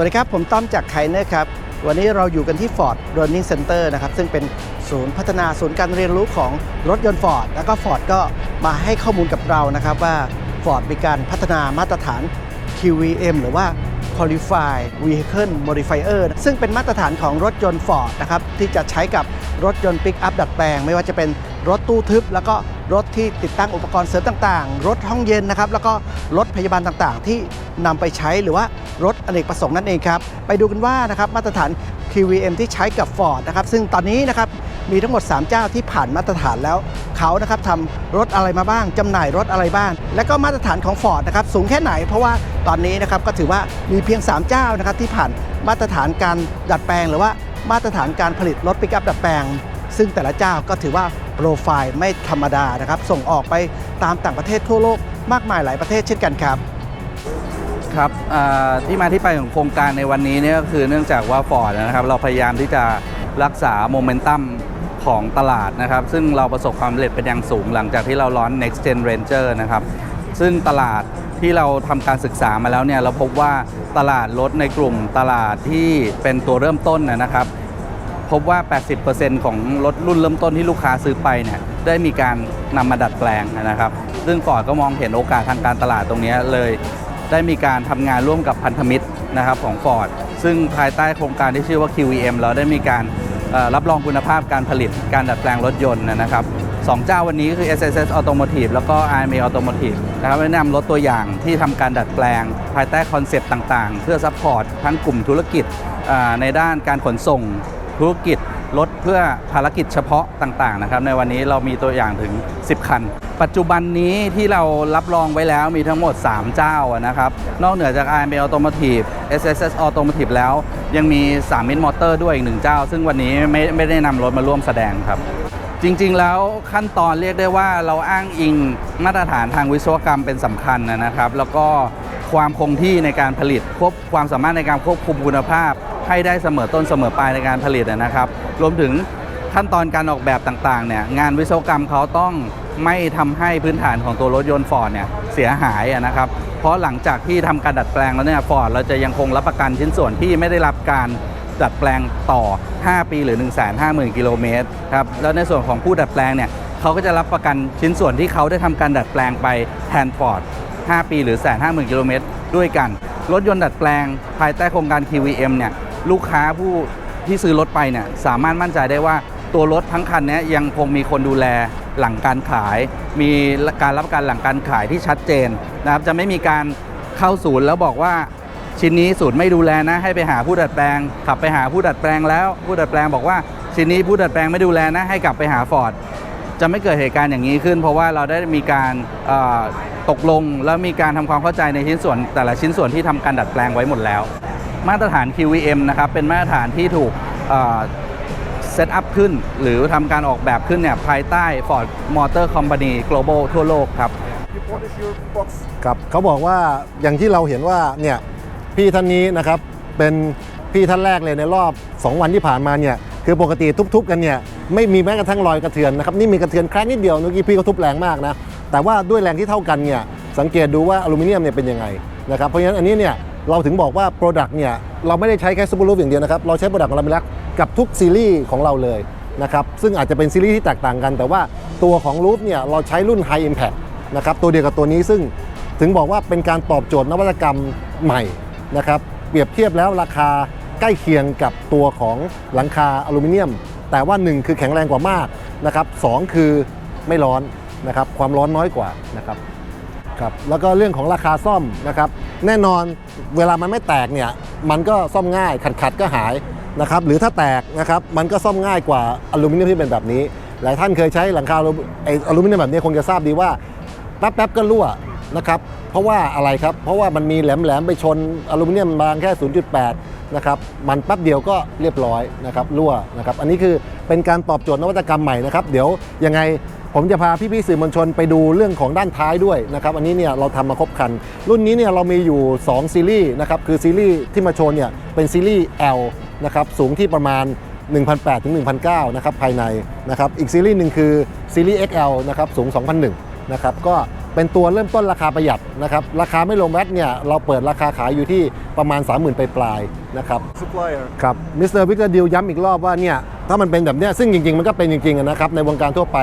วัสดีครับ ผมต้อมจากไคเนอร์ครับ วันนี้เราอยู่กันที่ Ford Learning Center นะครับ ซึ่งเป็นศูนย์พัฒนาศูนย์การเรียนรู้ของรถยนต์ Ford แล้วก็ Ford ก็มาให้ข้อมูลกับเรานะครับว่า Ford มีการพัฒนามาตรฐาน QVM หรือว่า Qualified Vehicle Modifier ซึ่งเป็นมาตรฐานของรถยนต์ Ford นะครับ ที่จะใช้กับรถยนต์ปิกอัพดัดแปลง ไม่ว่าจะเป็นรถตู้ทึบแล้วก็ รถที่ติดตั้งอุปกรณ์เสริมต่างๆ รถห้องเย็นนะครับ แล้วก็รถพยาบาลต่างๆ ที่นำไปใช้หรือว่ารถอเนกประสงค์นั่นเองครับ ไปดูกันว่านะครับมาตรฐาน QVM ที่ใช้กับ Ford นะครับ ซึ่งตอนนี้นะครับมีทั้งหมด 3 เจ้าที่ผ่านมาตรฐานแล้วเขานะครับทำรถอะไรมาบ้างจำหน่ายรถอะไรบ้าง และก็มาตรฐานของ Ford นะครับสูงแค่ไหน เพราะว่าตอนนี้นะครับก็ถือว่ามีเพียง 3 เจ้านะครับที่ผ่านมาตรฐานการดัดแปลง หรือว่ามาตรฐานการผลิตรถปิกอัพดัดแปลง ซึ่งแต่ละเจ้าก็ถือว่า โปรไฟล์ไม่ธรรมดานะครับ ส่งออกไปตามต่างประเทศทั่วโลกมากมายหลายประเทศเช่นกันครับ ครับที่มาที่ไปของโครงการในวันนี้เนี่ยก็คือเนื่องจากว่าฟอร์ดนะครับ เราพยายามที่จะรักษาโมเมนตัมของตลาดนะครับ ซึ่งเราประสบความสำเร็จเป็นอย่างสูงหลังจากที่เราล้อน next gen ranger นะครับ ซึ่งตลาดที่เราทำการศึกษามาแล้วเนี่ยเราพบว่าตลาดรถในกลุ่มตลาดที่เป็นตัวเริ่มต้นนะครับ พบว่า 80%ของรถรุ่นเริ่มต้นที่ลูกค้าซื้อไปเนี่ยได้มีการนำมาดัดแปลงนะครับ ซึ่งฟอร์ดก็มองเห็นโอกาสทางการตลาดตรงนี้เลย ได้มีการทำงานร่วมกับพันธมิตรนะครับของ Ford ซึ่งภายใต้โครงการที่ชื่อว่า QVM เราได้มีการรับรองคุณภาพการผลิตการดัดแปลงรถยนต์นะครับสองเจ้าวันนี้ก็คือ SSS Automotive แล้วก็ IMA Automotive นะครับได้นำรถตัวอย่างที่ทำการดัดแปลง ภายใต้คอนเซปต์ต่างๆ เพื่อซัพพอร์ตทั้งกลุ่มธุรกิจในด้านการขนส่ง ธุรกิจรถเพื่อภารกิจเฉพาะต่างๆนะครับในวันนี้เรามีตัวอย่างถึง 10 คัน ปัจจุบันนี้ที่เรารับรองไว้แล้วมีทั้งหมด 3 เจ้านะครับ นอกเหนือจาก IMA Automotive SSS Automotive แล้ว ยังมี3มิตรมอเตอร์ด้วยอีกหนึ่งเจ้า ซึ่งวันนี้ไม่ไม่ได้นำรถมาร่วมแสดงครับ จริงๆแล้วขั้นตอนเรียกได้ว่าเราอ้างอิงมาตรฐานทางวิศวกรรมเป็นสำคัญนะครับ แล้วก็ความคงที่ในการผลิตควบความสามารถในการควบคุมคุณภาพ ให้ได้เสมอต้นเสมอปลายในการผลิตนะครับ รวมถึงขั้นตอนการออกแบบต่างๆเนี่ยงานวิศวกรรมเขาต้องไม่ทำให้พื้นฐานของตัวรถยนต์ฟอร์ดเนี่ยเสียหายนะครับ เพราะหลังจากที่ทำการดัดแปลงแล้วเนี่ยฟอร์ดเราจะยังคงรับประกันชิ้นส่วนที่ไม่ได้รับการดัดแปลงต่อ 5 ปีหรือ 1 5 0 0 0 0 กิโลเมตรครับ แล้วในส่วนของผู้ดัดแปลงเนี่ยเขาก็จะรับประกันชิ้นส่วนที่เขาได้ทำการดัดแปลงไปแทนฟอร์ด 5 ปีหรือ 1 5 0 0 0 0 กิโลเมตรด้วยกัน รถยนต์ดัดแปลงภายใต้โครงการ QVM เนี่ย ลูกค้าผู้ที่ซื้อรถไปเนี่ยสามารถมั่นใจได้ว่าตัวรถทั้งคันนี้ยังคงมีคนดูแลหลังการขาย มีการรับประกันหลังการขายที่ชัดเจนนะครับจะไม่มีการเข้าศูนย์แล้วบอกว่าชิ้นนี้ศูนย์ไม่ดูแลนะ ให้ไปหาผู้ดัดแปลง ขับไปหาผู้ดัดแปลงแล้ว ผู้ดัดแปลงบอกว่าชิ้นนี้ผู้ดัดแปลงไม่ดูแลนะ ให้กลับไปหาฟอร์ดจะไม่เกิดเหตุการณ์อย่างนี้ขึ้น เพราะว่าเราได้มีการตกลง แล้วมีการทำความเข้าใจในชิ้นส่วน แต่ละชิ้นส่วนที่ทำการดัดแปลงไว้หมดแล้ว มาตรฐาน QVM นะครับเป็นมาตรฐานที่ถูกเซตอัพขึ้น หรือทำการออกแบบขึ้นเนี่ยภายใต้ Ford Motor Company Global ทั่วโลกครับครับเขาบอกว่าอย่างที่เราเห็นว่าเนี่ยพี่ท่านนี้นะครับเป็นพี่ท่านแรกเลยในรอบ 2 วันที่ผ่านมาเนี่ยคือปกติทุบๆกันเนี่ยไม่มีแม้กระทั่งรอยกระเทือนนะครับนี่มีกระเทือนแค่นิดเดียวเมื่อกี้พี่เขาทุบแรงมากนะแต่ว่าด้วยแรงที่เท่ากันเนี่ยสังเกตดูว่าอลูมิเนียมเนี่ยเป็นยังไงนะครับเพราะฉะนั้นอันนี้เนี่ย เราถึงบอกว่าโปรดักต์เนี่ยเราไม่ได้ใช้แค่ซูเปอร์ลูฟอย่างเดียวนะครับ เราใช้โปรดักต์ของลามิลักกับทุกซีรีส์ของเราเลยนะครับซึ่งอาจจะเป็นซีรีส์ที่แตกต่างกัน แต่ว่าตัวของลูฟเนี่ยเราใช้รุ่น High Impact นะครับตัวเดียวกับตัวนี้ซึ่งถึงบอกว่าเป็นการตอบโจทย์นวัตกรรมใหม่นะครับเปรียบเทียบแล้วราคาใกล้เคียงกับตัวของหลังคาอลูมิเนียม แต่ว่า 1 คือแข็งแรงกว่ามากนะครับสองคือไม่ร้อนนะครับความร้อนน้อยกว่านะครับครับแล้วก็เรื่องของราคาซ่อมนะครับ แน่นอนเวลามันไม่แตกเนี่ยมันก็ซ่อมง่ายขัดขัดก็หายนะครับหรือถ้าแตกนะครับมันก็ซ่อมง่ายกว่าอลูมิเนียมที่เป็นแบบนี้ หลายท่านเคยใช้หลังคาอลูไออลูมิเนียมแบบนี้คงจะทราบดีว่าแป๊บๆก็รั่วนะครับเพราะว่าอะไรครับเพราะว่ามันมีแหลมๆไปชนอลูมิเนียมบางแค่ 0.8 นะครับมันแป๊บเดียวก็เรียบร้อยนะครับรั่วนะครับอันนี้คือเป็นการตอบโจทย์นวัตกรรมใหม่นะครับเดี๋ยวยังไงผมจะพาพี่ๆสื่อมวลชนไปดูเรื่องของด้านท้ายด้วยนะครับอันนี้เนี่ยเราทำมาครบคัน รุ่นนี้เนี่ยเรามีอยู่ 2 ซีรีส์นะครับคือซีรีส์ที่มาโชว์เนี่ยเป็นซีรีส์ L นะครับสูงที่ประมาณ1,800ถึง1,900นะครับภายในนะครับอีกซีรีส์หนึ่งคือซีรีส์ XL นะครับสูง 2,001นะครับก็ เป็นตัวเริ่มต้นราคาประหยัดนะครับราคาไม่รวมแวตเนี่ยเราเปิดราคาขายอยู่ที่ประมาณ 30,000ปลายๆนะครับ supplier. ครับมิสเตอร์วิกเตอร์ดิวย้ำอีกรอบว่าเนี่ยถ้ามันเป็นแบบเนี้ยซึ่งจริงๆ มันก็เป็นจริงๆอะนะครับในวงการทั่วไป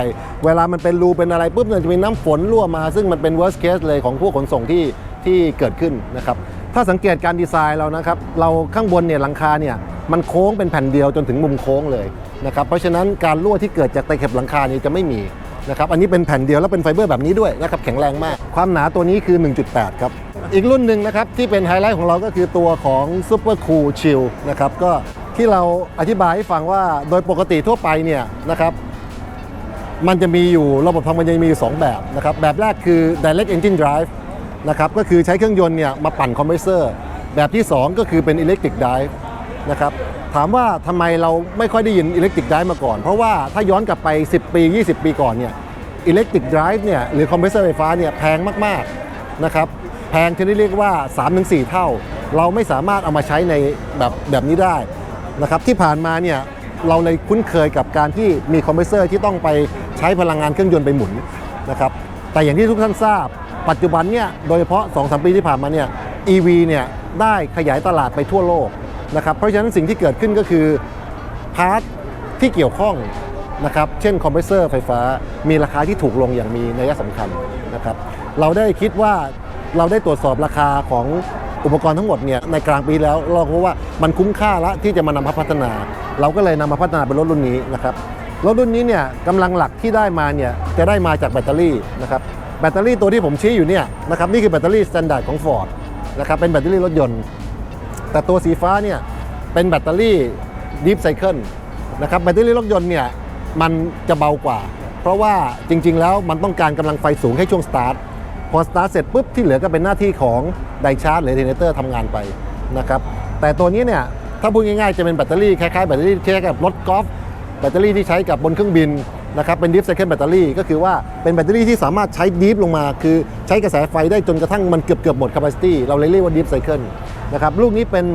เวลามันเป็นรูเป็นอะไรปุ๊บเนี่ยจะมีน้ำฝนรั่วมา ซึ่งมันเป็น worst case เลยของผู้ขนส่งที่ที่เกิดขึ้นนะครับถ้าสังเกตการดีไซน์เรานะครับเราข้างบนเนี่ยหลังคาเนี่ยมันโค้งเป็นแผ่นเดียวจนถึงมุมโค้งเลยนะครับเพราะฉะนั้นการรั่วที่เกิดจากตะเข็บหลังคานี้จะไม่มี นะครับอันนี้เป็นแผ่นเดียวแล้วเป็นไฟเบอร์แบบนี้ด้วยนะครับแข็งแรงมาก ความหนาตัวนี้คือ 1.8 ครับ อีกรุ่นหนึ่งนะครับที่เป็นไฮไลท์ของเราก็คือตัวของ Super Cool Chill นะครับก็ที่เราอธิบายให้ฟังว่าโดยปกติทั่วไปเนี่ยนะครับมันจะมีอยู่ระบบทำมันจะมีอยู่ 2 แบบนะครับแบบแรกคือ direct engine drive นะครับก็คือใช้เครื่องยนต์เนี่ยมาปั่นคอมเพรสเซอร์แบบที่ 2 ก็คือเป็น electric drive นะครับถามว่าทำไมเราไม่ค่อยได้ยิน electric drive มาก่อน เพราะว่าถ้าย้อนกลับไป 10 ปี 20 ปีก่อนเนี่ย electric drive เนี่ยหรือคอมเพรสเซอร์ไฟฟ้าเนี่ยแพงมากๆนะครับแพงชนิดเรียกว่า 3-4 เท่า เราไม่สามารถเอามาใช้ในแบบแบบนี้ได้นะครับที่ผ่านมาเนี่ยเราเลยคุ้นเคยกับการที่มีคอมเพรสเซอร์ที่ต้องไปใช้พลังงานเครื่องยนต์ไปหมุนนะครับแต่อย่างที่ทุกท่านทราบ ปัจจุบันเนี่ยโดยเฉพาะ 2-3 ปีที่ผ่านมาเนี่ย EV เนี่ยได้ขยายตลาดไปทั่วโลก นะครับเพราะฉะนั้นสิ่งที่เกิดขึ้นก็คือพาร์ทที่เกี่ยวข้องนะครับเช่นคอมเพรสเซอร์ไฟฟ้ามีราคาที่ถูกลงอย่างมีนัยสำคัญนะครับเราได้คิดว่าเราได้ตรวจสอบราคาของอุปกรณ์ทั้งหมดเนี่ยในกลางปีแล้วเราพบว่ามันคุ้มค่าละที่จะมานำมาพัฒนา เราก็เลยนำมาพัฒนาเป็นรถรุ่นนี้นะครับรถรุ่นนี้เนี่ยกำลังหลักที่ได้มาเนี่ยจะได้มาจากแบตเตอรี่นะครับแบตเตอรี่ตัวที่ผมชี้อยู่เนี่ยนะครับนี่คือแบตเตอรี่สแตนดาร์ดของ Ford นะครับเป็นแบตเตอรี่รถยนต์ แต่ตัวสีฟ้าเนี่ยเป็นแบตเตอรี่ Deep Cycle นะครับแบตเตอรี่รถยนต์เนี่ยมันจะเบากว่า เพราะว่าจริง ๆ แล้วมันต้องการกำลังไฟสูงให้ช่วงสตาร์ทพอสตาร์ทเสร็จปุ๊บที่เหลือก็เป็นหน้าที่ของไดชาร์จหรือเทเนเตอร์ทำงานไปนะครับแต่ตัวนี้เนี่ยถ้าพูดง่ายๆจะเป็นแบตเตอรี่คล้ายๆแบตเตอรี่ที่ใช้กับรถกอล์ฟแบตเตอรี่ที่ใช้กับบนเครื่องบิน นะครับเป็น Deep Cycle แบตเตอรี่ก็คือว่าเป็นแบตเตอรี่ที่สามารถใช้ Deep ลงมา คือใช้กระแสไฟได้จนกระทั่งมันเกือบเกือบหมด capacity เราเลยเรียกว่า Deep Cycle นะครับลูกนี้เป็น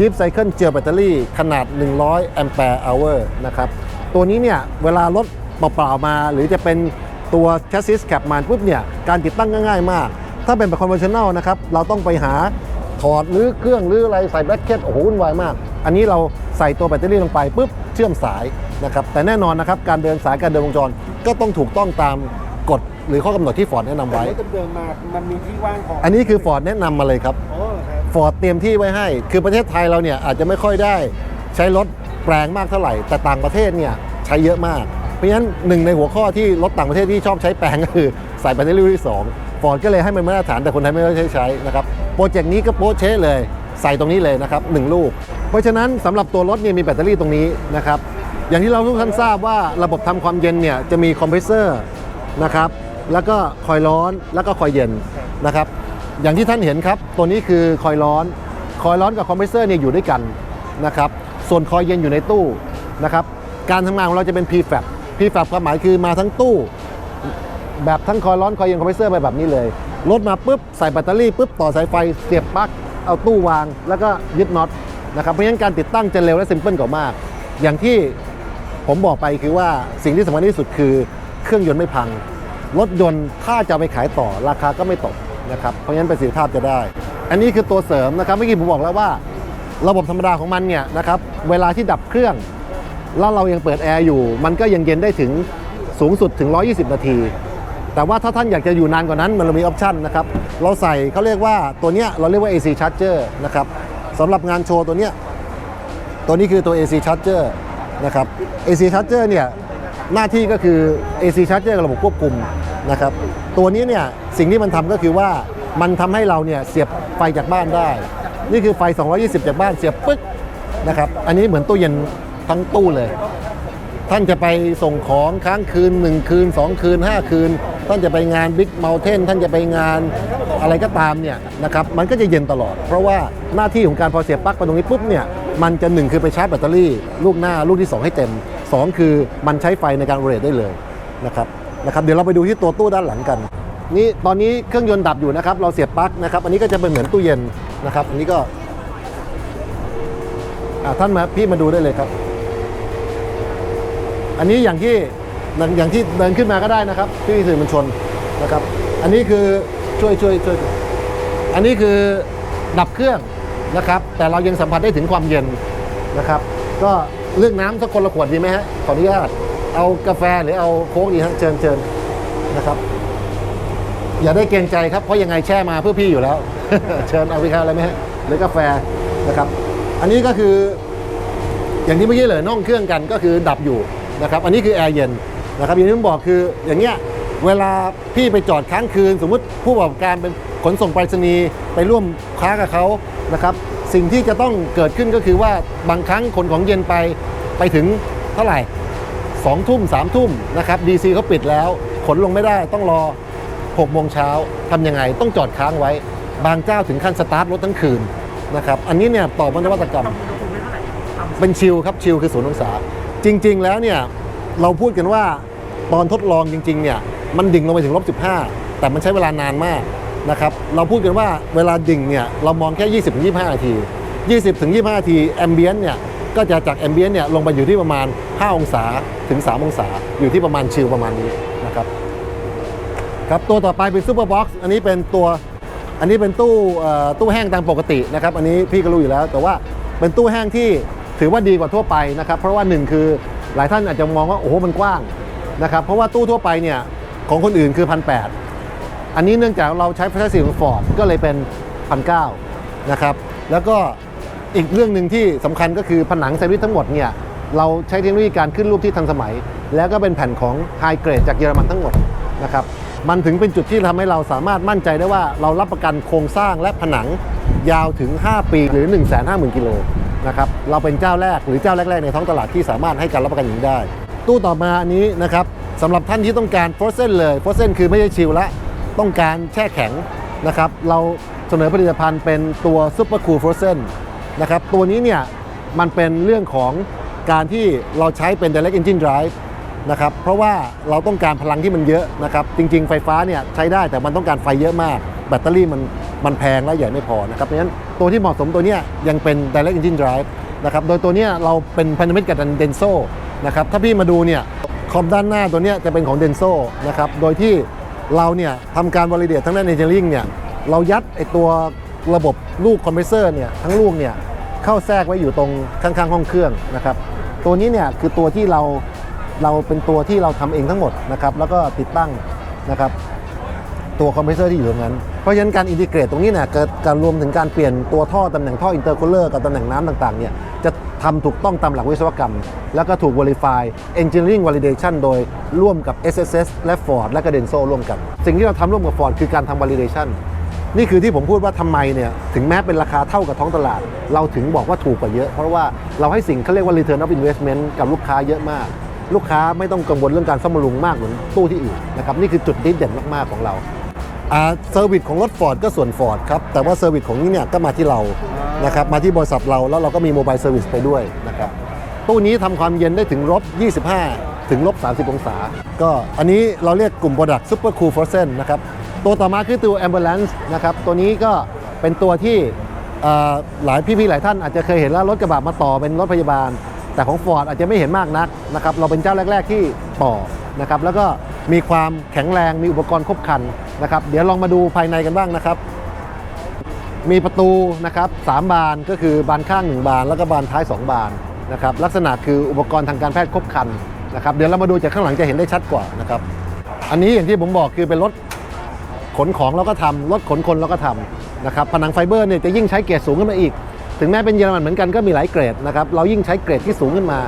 Deep Cycle เจลแบตเตอรี่ขนาด 100 ampere hour นะครับตัวนี้เนี่ยเวลารถเปล่าๆมา หรือจะเป็นตัว chassis cap มาปุ๊บเนี่ยการติดตั้งง่ายมาก ถ้าเป็นแบบ conventional นะครับเราต้องไปหาถอดหรือเครื่องหรืออะไรใส่แบล็คเก็ตโอ้โหวุ่นวายมาก อันนี้เราใส่ตัวแบตเตอรี่ลงไปปุ๊บเชื่อมสายนะครับแต่แน่นอนนะครับการเดินสายการเดินวงจรก็ต้องถูกต้องตามกฎหรือข้อกำหนดที่ฟอร์ดแนะนำแต่ไว้รถเดิมๆมา มันมีที่ว่างพออันนี้คือฟอร์ดแนะนำมาเลยครับโอ้ครับฟอร์ดเตรียมที่ไว้ให้ คือประเทศไทยเราเนี่ยอาจจะไม่ค่อยได้ใช้รถแปลงมากเท่าไหร่ แต่ต่างประเทศเนี่ยใช้เยอะมาก เพราะฉะนั้นหนึ่งในหัวข้อที่รถต่างประเทศที่ชอบใช้แปลงก็คือใส่แบตเตอรี่รุ่นที่2ฟอร์ดก็เลยให้มันมาตรฐานแต่คนไทยไม่ได้ใช้ใช้นะครับ โปรเจกต์นี้ก็โป๊ะเช๊ะเลย ใส่ตรงนี้เลยนะครับหนึ่งลูก เพราะฉะนั้นสำหรับตัวรถเนี่ยมีแบตเตอรี่ตรงนี้นะครับอย่างที่เราทุกท่านทราบว่าระบบทำความเย็นเนี่ยจะมีคอมเพรสเซอร์นะครับแล้วก็คอยร้อนแล้วก็คอยเย็นนะครับอย่างที่ท่านเห็นครับตัวนี้คือคอยร้อน คอยร้อนกับคอมเพรสเซอร์เนี่ยอยู่ด้วยกันนะครับส่วนคอยเย็นอยู่ในตู้นะครับการทำงานของเราจะเป็น p f a b p f a b ความหมายคือมาทั้งตู้ แบบทั้งคอยร้อนคอยเย็นคอมเพรสเซอร์ไปแบบนี้เลยรถมาปุ๊บใส่แบตเตอรี่ปุ๊บต่อสายไฟเสียบปลั๊กเอาตู้วาง แล้วก็ยึดน็อต นะครับ เพราะฉะนั้นการติดตั้งจะเร็วและซิมเพิลกว่ามาก อย่างที่ผมบอกไปคือว่าสิ่งที่สำคัญที่สุดคือเครื่องยนต์ไม่พัง รถยนต์ถ้าจะไปขายต่อราคาก็ไม่ตกนะครับ เพราะฉะนั้นประสิทธิภาพจะได้ อันนี้คือตัวเสริมนะครับ เมื่อกี้ผมบอกแล้วว่า ระบบธรรมดาของมันเนี่ยนะครับเวลาที่ดับเครื่องแล้วเรายังเปิดแอร์อยู่ มันก็ยังเย็นได้ถึงสูงสุดถึง 120 นาที แต่ว่าถ้าท่านอยากจะอยู่นานกว่านั้นมันมีออปชันนะครับ เราใส่เขาเรียกว่าตัวเนี้ยเราเรียกว่า AC charger นะครับ สำหรับงานโชว์ตัวเนี้ยตัวนี้คือตัว AC charger นะครับ AC charger เนี่ยหน้าที่ก็คือ AC charger กับระบบควบคุมนะครับตัวนี้เนี่ยสิ่งที่มันทำก็คือว่ามันทำให้เราเนี่ยเสียบไฟจากบ้านได้ นี่คือไฟ 220 จากบ้านเสียบปึ๊กนะครับอันนี้เหมือนตู้เย็นทั้งตู้เลย ท่านจะไปส่งของค้างคืน 1 คืน 2 คืน 5 คืน ท่านจะไปงานบิ๊กเมลเทนท่านจะไปงาน อะไรก็ตามเนี่ยนะครับมันก็จะเย็นตลอด เพราะว่าหน้าที่ของการพอเสียบปลั๊กไปตรงนี้ปุ๊บเนี่ยมันจะ 1 คือไปชาร์จแบตเตอรี่ ลูกหน้าลูกที่ 2 ให้เต็ม 2 คือมันใช้ไฟในการโอเปเรตได้เลยนะครับนะครับเดี๋ยวเราไปดูที่ตัวตู้ด้านหลังกัน นี่ตอนนี้เครื่องยนต์ดับอยู่นะครับ เราเสียบปลั๊กนะครับ อันนี้ก็จะเป็นเหมือนตู้เย็นนะครับ อันนี้ก็ท่านมาพี่มาดูได้เลยครับ อันนี้อย่างที่อย่างที่เดินขึ้นมาก็ได้นะครับที่สื่อมวลชนนะครับ อันนี้คือ ช่วยช่วยช่วยอันนี้คือดับเครื่องนะครับ แต่เรายังสัมผัสได้ถึงความเย็นนะครับ ก็เลือกน้ำสักคนละขวดดีไหมฮะขออนุญาตเอากาแฟหรือเอาโค้กดีฮะเชิญเชิญนะครับ อย่าได้เกรงใจครับเพราะยังไงแช่มาเพื่อพี่อยู่แล้ว เชิญเอาไปครับอะไรไหมฮะหรือกาแฟนะครับ อันนี้ก็คือ อย่างที่เมื่อกี้เลยน่องเครื่องกันก็คือดับอยู่นะครับ อันนี้คือแอร์เย็นนะครับอย่างที่ผมบอกคืออย่างเงี้ย เวลาพี่ไปจอดค้างคืน สมมุติผู้ประกอบการเป็นขนส่งไปรษณีย์ไปร่วมค้ากับเขานะครับ สิ่งที่จะต้องเกิดขึ้นก็คือว่าบางครั้งขนของเย็นไปไปถึงเท่าไหร่สองทุ่มสามทุ่มนะครับดีซีเขาปิดแล้ว ขนลงไม่ได้ต้องรอ6โมงเช้าทำยังไงต้องจอดค้างไว้ บางเจ้าถึงขั้นสตาร์ทรถทั้งคืนนะครับอันนี้เนี่ยต่อบนวัตกรรม เป็นชิลครับชิลคือศูนย์องศาจริง ๆ แล้วเนี่ยเราพูดกันว่าตอนทดลองจริง ๆ เนี่ย มันดิ่งลงไปถึงลบ15 แต่มันใช้เวลานานมากนะครับ เราพูดกันว่าเวลาดิ่งเนี่ยเรามองแค่ 20-25 นาที 20-25 นาทีแอมเบียนเนี่ยก็จะจากแอมเบียนเนี่ยลงไปอยู่ที่ประมาณ 5 องศาถึง 3 องศา อยู่ที่ประมาณชิลประมาณนี้นะครับครับตัวต่อไปเป็นซูเปอร์บ็อกซ์อันนี้เป็นตัวอันนี้เป็นตู้เอ่อตู้แห้งตามปกตินะครับ อันนี้พี่ก็รู้อยู่แล้ว แต่ว่าเป็นตู้แห้งที่ถือว่าดีกว่าทั่วไปนะครับ เพราะว่าหนึ่งคือหลายท่านอาจจะมองว่าโอ้โหมันกว้างนะครับ เพราะว่าตู้ทั่วไปเนี่ย ของคนอื่นคือพันแอันนี้เนื่องจากเราใช้แฟชั่นสีของฟอร์ดก็เลยเป็นพันเนะครับ แล้วก็อีกเรื่องหนึ่งที่สำคัญก็คือผนังแซนด์วิชทั้งหมดเนี่ยเราใช้เทคโนโลยีการขึ้นรูปที่ทันสมัย แล้วก็เป็นแผ่นของไฮเกรดจากเยอรมันทั้งหมดนะครับมันถึงเป็นจุดที่ทำให้เราสามารถมั่นใจได้ว่าเรารับประกันโครงสร้างและผนังยาวถึง 5 ปีหรือ 1 5 0 0 0 0กิโลนะครับเราเป็นเจ้าแรกหรือเจ้าแรก ๆ ในท้องตลาดที่สามารถให้การรับประกันอย่างนี้ได้ ตู้ต่อมาอันนี้นะครับ สำหรับท่านที่ต้องการฟรอเซนเลยฟรอเซนคือไม่ใช่ชิลละต้องการแช่แข็งนะครับเราเสนอผลิตภัณฑ์เป็นตัวซูเปอร์คูลฟรอเซนนะครับตัวนี้เนี่ยมันเป็นเรื่องของการที่เราใช้เป็น direct engine drive นะครับเพราะว่าเราต้องการพลังที่มันเยอะนะครับจริงๆ ไฟฟ้าเนี่ยใช้ได้แต่มันต้องการไฟเยอะมาก แบตเตอรี่มันมันแพงและใหญ่ไม่พอนะครับเพราะฉะนั้นตัวที่เหมาะสมตัวนี้ยังเป็น direct engine drive นะครับโดยตัวนี้เราเป็นพันธมิตรกับเดนโซนะครับถ้าพี่มาดูเนี่ย คอมด้านหน้าตัวนี้จะเป็นของเดนโซนะครับ โดยที่เราเนี่ยทำการวอลิเดตทั้งด้านเอนจิเนียริงเนี่ย เรายัดไอตัวระบบลูกคอมเพรสเซอร์เนี่ยทั้งลูกเนี่ยเข้าแทรกไว้อยู่ตรงข้างๆ ห้องเครื่องนะครับ ตัวนี้เนี่ยคือตัวที่เราเราเป็นตัวที่เราทำเองทั้งหมดนะครับ แล้วก็ติดตั้งนะครับตัวคอมเพรสเซอร์ที่อยู่ตรงนั้น เพราะฉะนั้นการอินทิเกรตตรงนี้เนี่ยเกิดการรวมถึงการเปลี่ยนตัวท่อตำแหน่งท่ออินเตอร์คูลเลอร์กับตำแหน่งน้ำต่างๆเนี่ยจะ ทำถูกต้องตามหลักวิศวกรรม แล้วก็ถูก Verify Engineering Validation โดยร่วมกับ SSS และ Ford และก็ Denso ร่วมกัน สิ่งที่เราทำร่วมกับ Ford คือการทำ Validation นี่คือที่ผมพูดว่าทำไมเนี่ยถึงแม้เป็นราคาเท่ากับท้องตลาด เราถึงบอกว่าถูกกว่าเยอะ เพราะว่าเราให้สิ่งเขาเรียกว่า return of investment กับลูกค้าเยอะมาก ลูกค้าไม่ต้องกังวลเรื่องการซ่อมบำรุงมากเหมือนตู้ที่อื่นนะครับนี่คือจุดที่เด่นมากๆของเรา เซอร์วิสของรถฟอร์ดก็ส่วนฟอร์ดครับ แต่ว่าเซอร์วิสของนี้เนี่ยก็มาที่เรานะครับมาที่บริษัทเราแล้วเราก็มีโมบายเซอร์วิสไปด้วยนะครับตู้นี้ทำความเย็นได้ถึงลบ25 ถึงลบ30 องศา ก็อันนี้เราเรียกกลุ่ม Product Super Cool Frozen นะครับตัวต่อมาคือตัว Ambulance นะครับตัวนี้ก็เป็นตัวที่หลายพี่ๆหลายท่านอาจจะเคยเห็นแล้วรถกระบะมาต่อเป็นรถพยาบาล แต่ของ Ford อาจจะไม่เห็นมากนักนะครับเราเป็นเจ้าแรก ๆ ที่ต่อนะครับแล้วก็มีความแข็งแรงมีอุปกรณ์ครบครัน นะครับ เดี๋ยวลองมาดูภายในกันบ้างนะครับ มีประตูนะครับสามบานก็คือบานข้าง 1 บาน แล้วก็บานท้าย 2 บานนะครับ ลักษณะคืออุปกรณ์ทางการแพทย์ครบครันนะครับ เดี๋ยวเรามาดูจากข้างหลังจะเห็นได้ชัดกว่านะครับ อันนี้อย่างที่ผมบอกคือเป็นรถขนของเราก็ทำรถขนคนเราก็ทำนะครับ ผนังไฟเบอร์เนี่ยจะยิ่งใช้เกรดสูงขึ้นมาอีก ถึงแม้เป็นเยอรมันเหมือนกันก็มีหลายเกรดนะครับ เรายิ่งใช้เกรดที่สูงขึ้นมา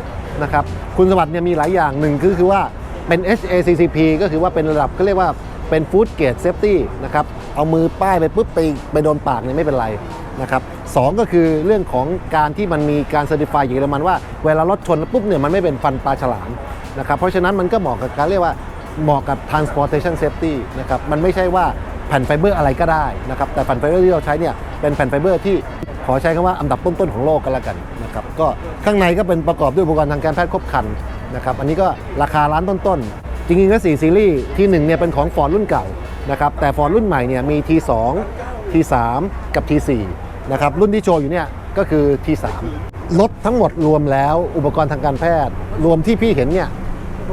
นะครับ คุณสมบัติเนี่ยมีหลายอย่างหนึ่งคือคือว่าเป็น HACCP ก็คือว่าเป็นระดับเขาเรียกว่า เป็นฟู้ดเกรดเซฟตี้นะครับเอามือป้ายไปปุ๊บไปไปโดนปากเนี่ยไม่เป็นไรนะครับสองก็คือเรื่องของการที่มันมีการเซอร์ติฟายอย่างเยอรมันว่าเวลารถชนปุ๊บเนี่ยมันไม่เป็นฟันปลาฉลามนะครับเพราะฉะนั้นมันก็เหมาะกับการเรียกว่าเหมาะกับ transportation safety นะครับมันไม่ใช่ว่าแผ่นไฟเบอร์อะไรก็ได้นะครับแต่แผ่นไฟเบอร์ที่เราใช้เนี่ยเป็นแผ่นไฟเบอร์ที่ขอใช้คำว่าอันดับต้นๆของโลกกันแล้วกันนะครับก็ข้างในก็เป็นประกอบด้วยอุปกรณ์ทางการแพทย์ครบครันนะครับอันนี้ก็ราคาร้านต้นๆ จริงๆก็4ซีรีส์ที่1เนี่ยเป็นของ Ford รุ่นเก่านะครับแต่ Ford รุ่นใหม่เนี่ยมี T2 T3 กับ T4 นะครับรุ่นที่โชว์อยู่เนี่ยก็คือ T3 รถทั้งหมดรวมแล้วอุปกรณ์ทางการแพทย์ รวมที่พี่เห็นเนี่ย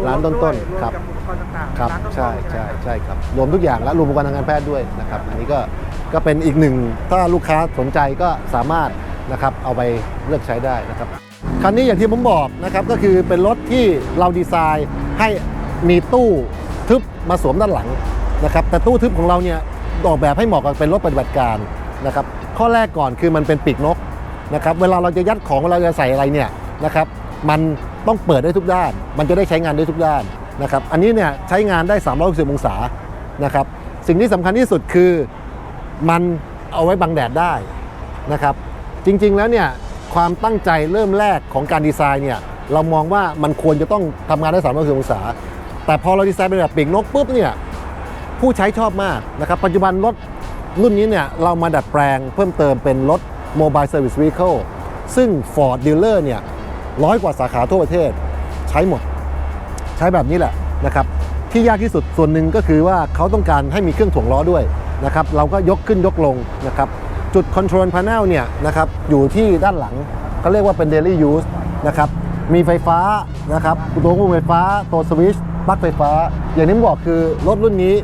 ล้านต้นๆครับร้างๆครับล้านต้นใช่ใช่ใช่ครับรวมทุกอย่างและรวมอุปกรณ์ทางการแพทย์ด้วยนะครับอันนี้ก็ก็เป็นอีกหนึ่ง ถ้าลูกค้าสนใจก็สามารถนะครับเอาไปเลือกใช้ได้นะครับคันนี้อย่างที่ผมบอกนะครับก็คือเป็นรถที่เราดีไซน์ให้ มีตู้ทึบมาสวมด้านหลังนะครับแต่ตู้ทึบของเราเนี่ยออกแบบให้เหมาะกับเป็นรถปฏิบัติการนะครับข้อแรกก่อนคือมันเป็นปีกนกนะครับเวลาเราจะยัดของเราจะใส่อะไรเนี่ยนะครับมันต้องเปิดได้ทุกด้าน มันจะได้ใช้งานได้ทุกด้านนะครับอันนี้เนี่ยใช้งานได้ 360 องศานะครับสิ่งที่สำคัญที่สุดคือมันเอาไว้บังแดดได้นะครับจริงๆแล้วเนี่ยความตั้งใจเริ่มแรกของการดีไซน์เนี่ยเรามองว่ามันควรจะต้องทำงานได้ 360 องศา แต่พอเราดีไซน์เป็นแบบปีกนกปุ๊บเนี่ยผู้ใช้ชอบมากนะครับปัจจุบันรถรุ่นนี้เนี่ยเรามาดัดแปลงเพิ่มเติมเป็นรถ Mobile Service Vehicle ซึ่ง Ford Dealer เนี่ยร้อยกว่าสาขาทั่วประเทศใช้หมด ใช้แบบนี้แหละนะครับที่ยากที่สุดส่วนหนึ่งก็คือว่าเขาต้องการให้มีเครื่องถ่วงล้อด้วยนะครับเราก็ยกขึ้นยกลงนะครับจุด Control Panel เนี่ยนะครับอยู่ที่ด้านหลังเขาเรียกว่าเป็น Daily Use นะครับมีไฟฟ้านะครับตัวควบคุมไฟฟ้าตัวสวิตช์ ปลั๊กไฟฟ้า อย่างที่ผมบอกคือรถรุ่นนี้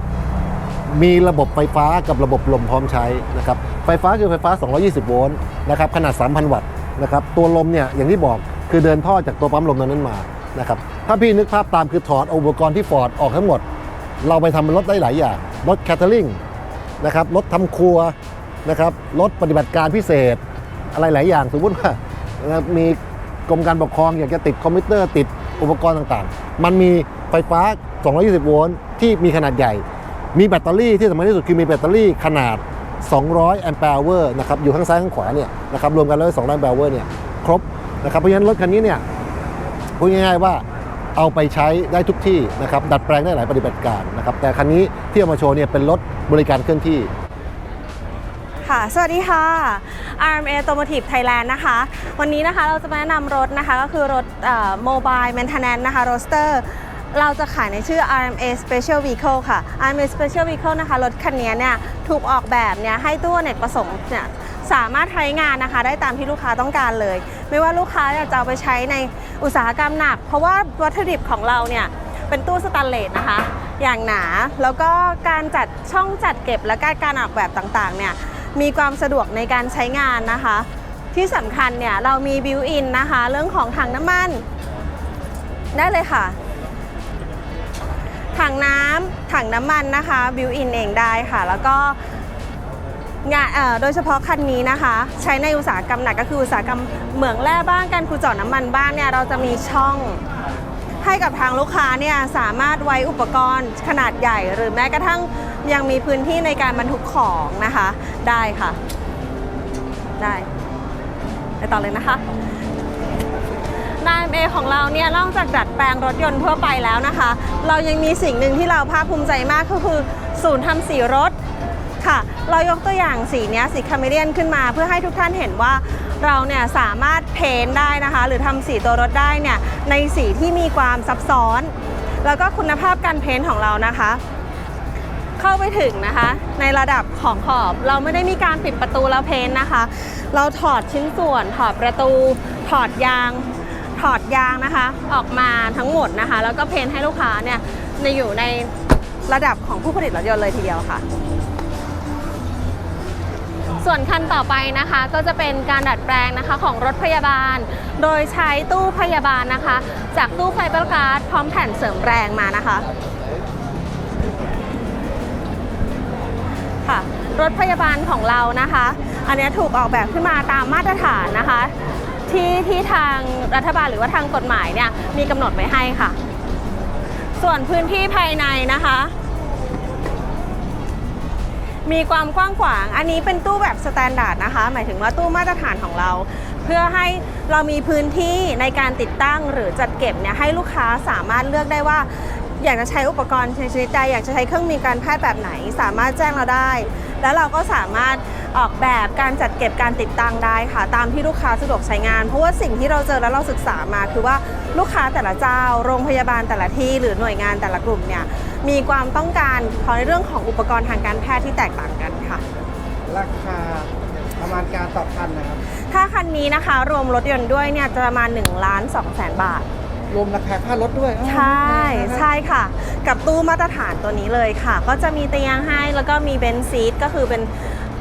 มีระบบไฟฟ้ากับระบบลมพร้อมใช้นะครับไฟฟ้าคือไฟฟ้า 220 โวลต์นะครับขนาด 3,000 วัตต์นะครับตัวลมเนี่ยอย่างที่บอกคือเดินท่อจากตัวปั๊มลมตรงนั้นมานะครับถ้าพี่นึกภาพตามคือถอดอุปกรณ์ที่ฟอร์ดออกทั้งหมด เราไปทำเป็นรถได้หลายอย่าง รถแคทเทอริงนะครับรถทำครัวนะครับรถปฏิบัติการพิเศษ อะไรหลายอย่างสมมติว่ามีกรมการปกครองอยากจะติดคอมพิวเตอร์ติดอุปกรณ์ต่างๆ มันมี ไฟฟ้า 220 โวลต์ที่มีขนาดใหญ่ มีแบตเตอรี่ที่สำคัญที่สุดคือมีแบตเตอรี่ขนาด 200 แอมป์แอร์นะครับอยู่ข้างซ้ายข้างขวาเนี่ยนะครับรวมกันแล้ว 200 แอมป์แอร์เนี่ยครบนะครับเพราะฉะนั้นรถคันนี้เนี่ยพูดง่ายๆว่าเอาไปใช้ได้ทุกที่นะครับดัดแปลงได้หลายปฏิบัติการนะครับแต่คันนี้ที่เอามาโชว์เนี่ยเป็นรถบริการเคลื่อนที่ค่ะ สวัสดีค่ะ RMA Automotive Thailand นะคะ วันนี้นะคะเราจะมาแนะนำรถนะคะก็คือรถ Mobile Maintenance นะคะ Roadster เราจะขายในชื่อ RMA Special Vehicle ค่ะ RMA Special Vehicle นะคะ รถคันนี้เนี่ยถูกออกแบบเนี่ยให้ตู้เนกประสงค์เนี่ยสามารถใช้งานนะคะ ได้ตามที่ลูกค้าต้องการเลย ไม่ว่าลูกค้าอยากจะเอาไปใช้ในอุตสาหกรรมหนัก เพราะว่าวัตถุดิบของเราเนี่ยเป็นตู้สแตนเลสนะคะ อย่างหนา แล้วก็การจัดช่องจัดเก็บและการการออกแบบต่างๆเนี่ยมีความสะดวกในการใช้งานนะคะ ที่สำคัญเนี่ยเรามีบิวอินนะคะ เรื่องของถังน้ำมัน ได้เลยค่ะ ถังน้ำถังน้ำมันนะคะบิวอินเองได้ค่ะ แล้วก็งานโดยเฉพาะคันนี้นะคะ ใช้ในอุตสาหกรรมหนักก็คืออุตสาหกรรมเหมืองแร่บ้างการขุดเจาะน้ำมันบ้างเนี่ยเราจะมีช่องให้กับทางลูกค้าเนี่ยสามารถไว้อุปกรณ์ขนาดใหญ่ หรือแม้กระทั่งยังมีพื้นที่ในการบรรทุกของนะคะ ได้ค่ะ ได้ ไปต่อเลยนะคะ นายเอของเราเนี่ยนอกจากดัดแปลงรถยนต์ทั่วไปแล้วนะคะ เรายังมีสิ่งหนึ่งที่เราภาคภูมิใจมากก็คือ ศูนย์ทำสีรถค่ะ เรายกตัวอย่างสีเนี้ยสีคาเมเลียนขึ้นมา เพื่อให้ทุกท่านเห็นว่าเราเนี่ยสามารถเพ้นได้นะคะ หรือทำสีตัวรถได้เนี่ยในสีที่มีความซับซ้อน แล้วก็คุณภาพการเพ้นของเรานะคะ เข้าไปถึงนะคะ ในระดับของขอบเราไม่ได้มีการปิดประตูแล้วเพ้นนะคะ เราถอดชิ้นส่วนถอดประตู ถอดยาง ถอดยางนะคะ ออกมาทั้งหมดนะคะ แล้วก็เพนให้ลูกค้าเนี่ยในอยู่ในระดับของผู้ผลิตรถยนต์เลยทีเดียวค่ะ ส่วนคันต่อไปนะคะ ก็จะเป็นการดัดแปลงนะคะของรถพยาบาล โดยใช้ตู้พยาบาลนะคะ จากตู้ไฟเบอร์การ์ดพร้อมแผ่นเสริมแรงมานะคะค่ะรถพยาบาลของเรานะคะ อันนี้ถูกออกแบบขึ้นมาตามมาตรฐานนะคะ ที่ที่ทางรัฐบาลหรือว่าทางกฎหมายเนี่ยมีกำหนดไว้ให้ค่ะ ส่วนพื้นที่ภายในนะคะ มีความกว้างขวาง อันนี้เป็นตู้แบบสแตนดาร์ดนะคะ หมายถึงว่าตู้มาตรฐานของเรา เพื่อให้เรามีพื้นที่ในการติดตั้งหรือจัดเก็บเนี่ยให้ลูกค้าสามารถเลือกได้ว่าอยากจะใช้อุปกรณ์ชนิดใดอยากจะใช้เครื่องมือการแพทย์แบบไหน สามารถแจ้งเราได้ แล้วเราก็สามารถ ออกแบบการจัดเก็บการติดตั้งได้ค่ะ ตามที่ลูกค้าสะดวกใช้งาน เพราะว่าสิ่งที่เราเจอแล้วเราศึกษามา คือว่าลูกค้าแต่ละเจ้า โรงพยาบาลแต่ละที่หรือหน่วยงานแต่ละกลุ่มเนี่ยมีความต้องการขอในเรื่องของอุปกรณ์ทางการแพทย์ที่แตกต่างกันค่ะ ราคาประมาณการต่อคันนะครับ ถ้าคันนี้นะคะ รวมรถยนต์ด้วยเนี่ยจะประมาณ1ล้าน2แสนบาท รวมราคาค่ารถด้วยอ๋อใช่นะครับใช่ค่ะ กับตู้มาตรฐานตัวนี้เลยค่ะ ก็จะมีเตียงให้แล้วก็มีเบนซ์ซีทก็คือเป็น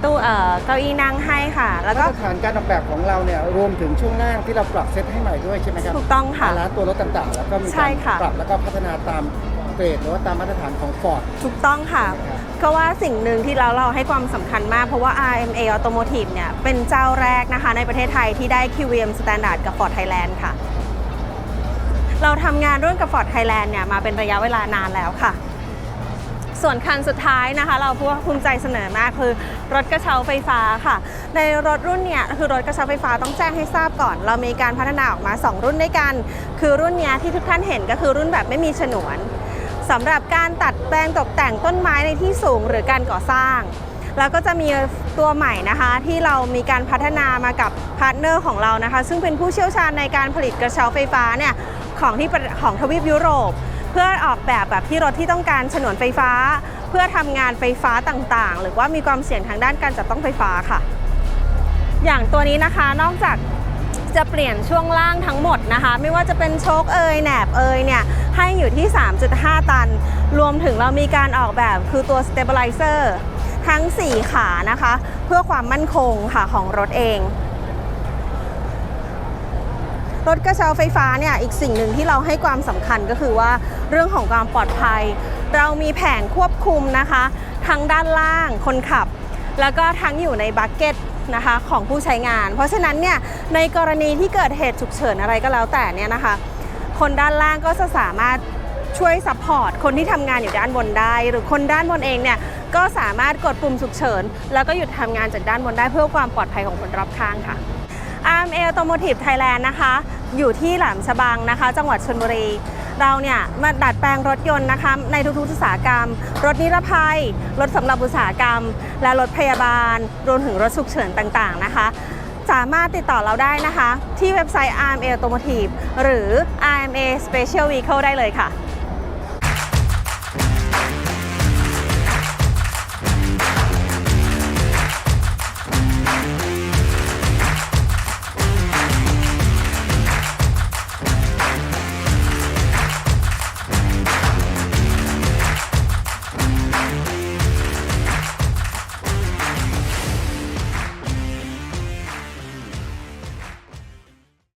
ตู้เอ่อเก้าอี้นั่งให้ค่ะ แล้วก็ มาตรฐานการออกแบบของเราเนี่ยรวมถึงช่วงล่างที่เราปรับเซตให้ใหม่ด้วยใช่ไหมครับถูกต้องค่ะบาลานซ์ตัวรถต่างๆ แล้วก็มีใช่การค่ะ ปรับแล้วก็พัฒนาตามเกรดหรือว่าตามมาตรฐานของ Ford ถูกต้องค่ะนะครับก็ว่าสิ่งหนึ่งที่เราเราให้ความสำคัญมากเพราะว่า RMA Automotive เนี่ย เป็นเจ้าแรกนะคะ ในประเทศไทยที่ได้ QVM Standard กับ Ford Thailand ค่ะ เราทำงานร่วมกับ Ford Thailand เนี่ย มาเป็นระยะเวลานานแล้วค่ะ ส่วนคันสุดท้ายนะคะ เราภูมิใจเสนอมากคือรถกระเช้าไฟฟ้าค่ะ ในรถรุ่นเนี่ยคือรถกระเช้าไฟฟ้าต้องแจ้งให้ทราบก่อน เรามีการพัฒนาออกมา 2 รุ่นด้วยกัน คือรุ่นเนี้ยที่ทุกท่านเห็นก็คือรุ่นแบบไม่มีฉนวนสำหรับการตัดแปลงตกแต่งต้นไม้ในที่สูงหรือการก่อสร้างแล้วก็จะมีตัวใหม่นะคะที่เรามีการพัฒนามากับพาร์ทเนอร์ของเรานะคะ ซึ่งเป็นผู้เชี่ยวชาญในการผลิตกระเช้าไฟฟ้าเนี่ยของที่ของทวีปยุโรป เพื่อออกแบบแบบที่รถที่ต้องการฉนวนไฟฟ้า เพื่อทำงานไฟฟ้าต่างๆ หรือว่ามีความเสี่ยงทางด้านการจับต้องไฟฟ้าค่ะ อย่างตัวนี้นะคะนอกจากจะเปลี่ยนช่วงล่างทั้งหมดนะคะ ไม่ว่าจะเป็นโชคเอยแหนบเอยเนี่ยให้อยู่ที่ 3.5 ตัน รวมถึงเรามีการออกแบบคือตัว stabilizer ทั้ง 4 ขานะคะ เพื่อความมั่นคงค่ะของรถเอง รถกระเช้าไฟฟ้าเนี่ยอีกสิ่งหนึ่งที่เราให้ความสำคัญก็คือว่าเรื่องของความปลอดภัย เรามีแผงควบคุมนะคะ ทั้งด้านล่างคนขับ แล้วก็ทั้งอยู่ในบักเก็ตนะคะของผู้ใช้งาน เพราะฉะนั้นเนี่ยในกรณีที่เกิดเหตุฉุกเฉินอะไรก็แล้วแต่เนี่ยนะคะ คนด้านล่างก็จะสามารถช่วยซัพพอร์ตคนที่ทำงานอยู่ด้านบนได้ หรือคนด้านบนเองเนี่ยก็สามารถกดปุ่มฉุกเฉิน แล้วก็หยุดทำงานจากด้านบนได้เพื่อความปลอดภัยของคนรอบข้างค่ะ RMA Automotive Thailand นะคะ อยู่ที่แหลมฉบังนะคะ จังหวัดชลบุรี เราเนี่ยมาดัดแปลงรถยนต์นะคะ ในทุกๆอุตสาหกรรม รถนิรภัย รถสำหรับอุตสาหกรรม และรถพยาบาล รวมถึงรถฉุกเฉินต่างๆนะคะ สามารถติดต่อเราได้นะคะ ที่เว็บไซต์ RMA Automotive หรือ RMA Special Vehicle ได้เลยค่ะ